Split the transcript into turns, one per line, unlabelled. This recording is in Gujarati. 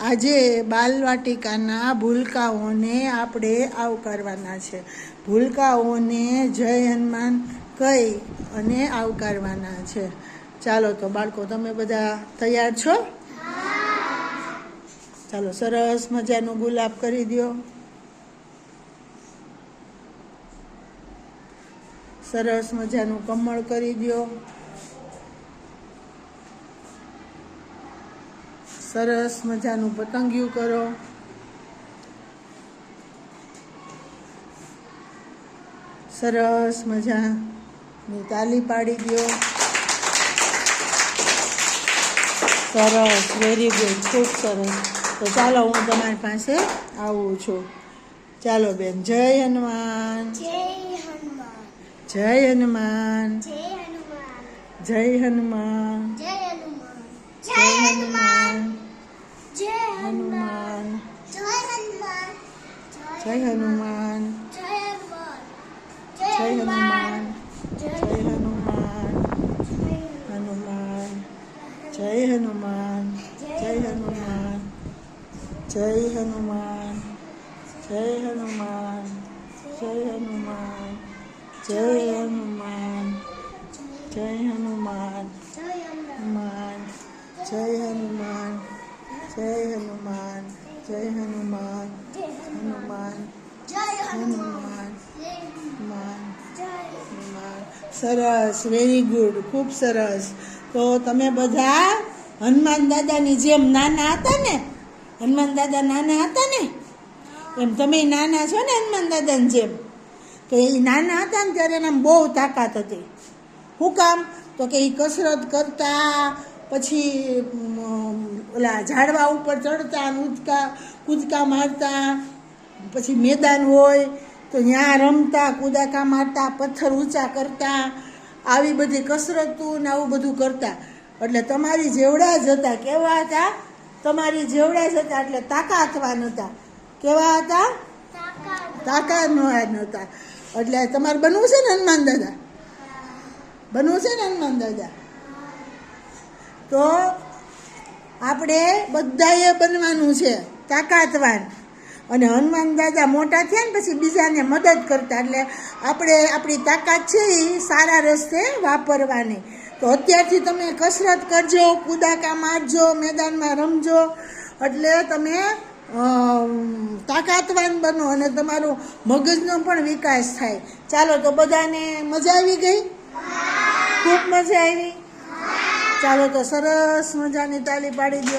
આજે બાલવાટિકાના ભૂલકાઓને આપણે આવકારવાના છે. ભૂલકાઓને જય હનુમાન કહી અને આવકારવાના છે. ચાલો તો બાળકો, તમે બધા તૈયાર છો? ચાલો, સરસ મજાનું ગુલાબ કરી દો સરસ મજાનું કમળ કરી દો સરસ મજાનું પતંગિયું કરો. સરસ મજાની તાલી પાડી દો. સરસ વેરી ગુડ ખૂબ સરસ. તો ચાલો હું તમારી પાસે આવું છું. ચાલો બેન જય હનુમાન.
જય હનુમાન.
જય હનુમાન.
જય હનુમાન.
જય હનુમાન
જય હનુમાન
જય
જય
હનુમાન
હનુમાન
જય હનુમાન
જય
જય હનુમાન
હનુમાન જય
જય હનુમાન હનુમાન જય હનુમાન જય હનુમાન જય હનુમાન જય હનુમાન જય હનુમાન જય હનુમાન જય હનુમાન હનુમાન જય હનુમાન જય હનુમાન જય હનુમાન હનુમાન હનુમાન હનુમાન હનુમાન સરસ. વેરી ગુડ ખૂબ સરસ. તો તમે બધા હનુમાન દાદાની જેમ નાના હતા ને? હનુમાન દાદા નાના હતા ને? એમ તમે નાના છો ને હનુમાન દાદાની જેમ? તો એ નાના હતા ને ત્યારે એનામાં બહુ તાકાત હતી. શું કામ? તો કે એ કસરત કરતા પછી ઓલા ઝાડવા ઉપર ચડતા ને કૂદકા મારતા, પછી મેદાન હોય તો ત્યાં રમતા, કૂદાકા મારતા, પથ્થર ઊંચા કરતા, આવી બધી કસરતો ને આવું બધું કરતા. એટલે તમારી જેવડા જ હતા, કેવા હતા? તમારી જેવડા જ હતા, એટલે તાકાતવાન હતા કેવા હતા? તાકાતવાન હતા એટલે તમારે બનવું છે ને હનુમાન દાદા? બનવું છે ને હનુમાન દાદા? તો આપણે બધાએ બનવાનું છે, તાકાતવાન. અને હનુમાન દાદા મોટા થયા ને પછી બીજાને મદદ કરતા, એટલે આપણે આપણી તાકાત છે એ સારા રસ્તે વાપરવાની. તો અત્યારથી તમે કસરત કરજો કુદાકા મારજો મેદાનમાં રમજો, એટલે તમે તાકાતવાન બનો અને તમારું મગજનો પણ વિકાસ થાય. ચાલો તો બધાને મજા આવી ગઈ? ખૂબ મજા આવી. ચાલો તો સરસ મજાની તાલી પાડી દો.